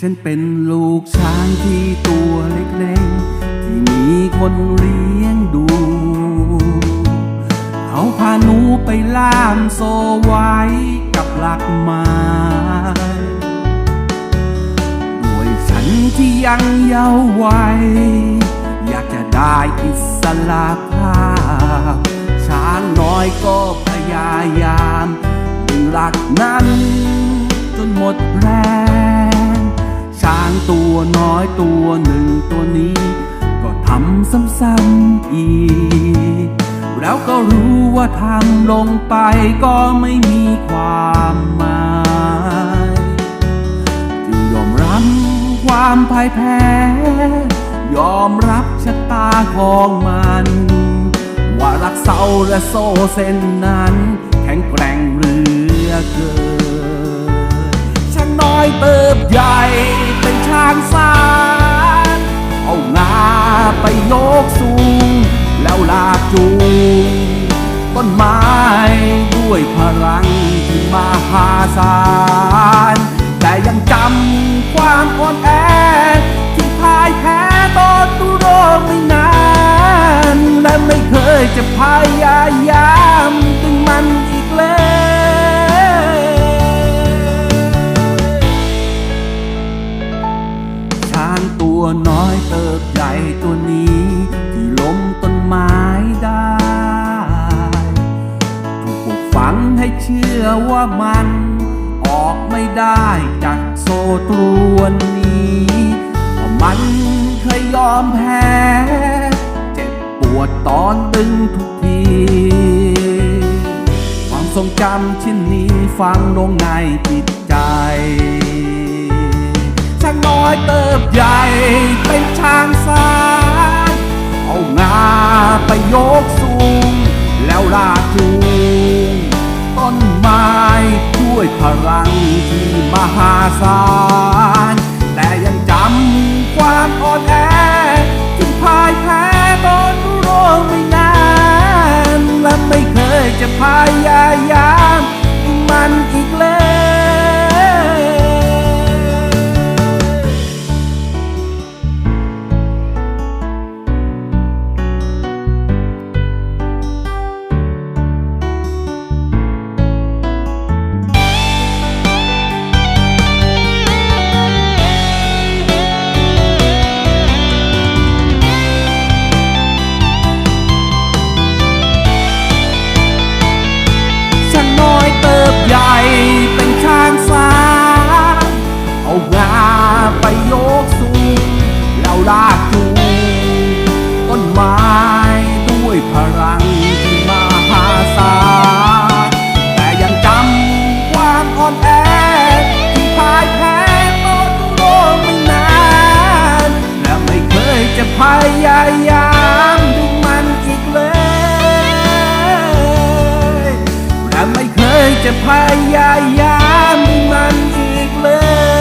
ฉันเป็นลูกช้างที่ตัวเล็กๆ ที่มีคนเลี้ยงดู เขาพาหนูไปล่ามโซไว้กับหลักไม้ด้วยฉันที่ยังเยาว์วัยอยากจะได้อิสระภาพ ช้างน้อยก็พยายามดึงหลักนั้น จนหมดแรงช้าง ตัวน้อยตัวหนึ่งตัวนี้ ก็ทำซ้ำๆอีก แล้วก็รู้ว่าทำลงไปก็ไม่มีความหมายจึงยอมรับความพ่ายแพ้ ยอมรับชะตาของมันว่ารักเศร้าและโซ่เส้นนั้น แข็งแกร่งเหลือเกินช่างน้อยเติบใหญ่ ไปโยกสูง แล้วลากจูงต้นไม้ด้วยพลังที่มหาศาลแต่ยังจำความอ่อนแอ ที่พ่ายแพ้ตอนตุโรไม่นาน และไม่เคยจะพยายาม ช้างตัวน้อยเติบใหญ่ตัวนี้ ที่ล้มต้นไม้ได้ถูกปลูกฝังให้เชื่อว่ามัน ออกไม่ได้จากโซตรวนนี้เพราะมันเคยยอมแพ้ เจ็บปวดตอนดึงทุกทีความทรงจำชิ้นนี้ฟังลงในจิตใจ ช้างน้อยเติบใหญ่เป็นช้างสายเอางาไปยกสูง แล้วลากจูงต้นไม้ด้วยพลังที่มหาศาลแต่ยังจำความอ่อนแอที่พ่ายแพ้ตอนโรคไม่นานและไม่เคยจะพยายา ต้นไม้ด้วยพลังที่มหาศาลแต่ยังจำความอ่อนแอที่พ่ายแพ้ตอนโรคไม่นานและไม่เคยจะพยายามดึงมันอีกเลย และไม่เคยจะพยายามมันอีกเลย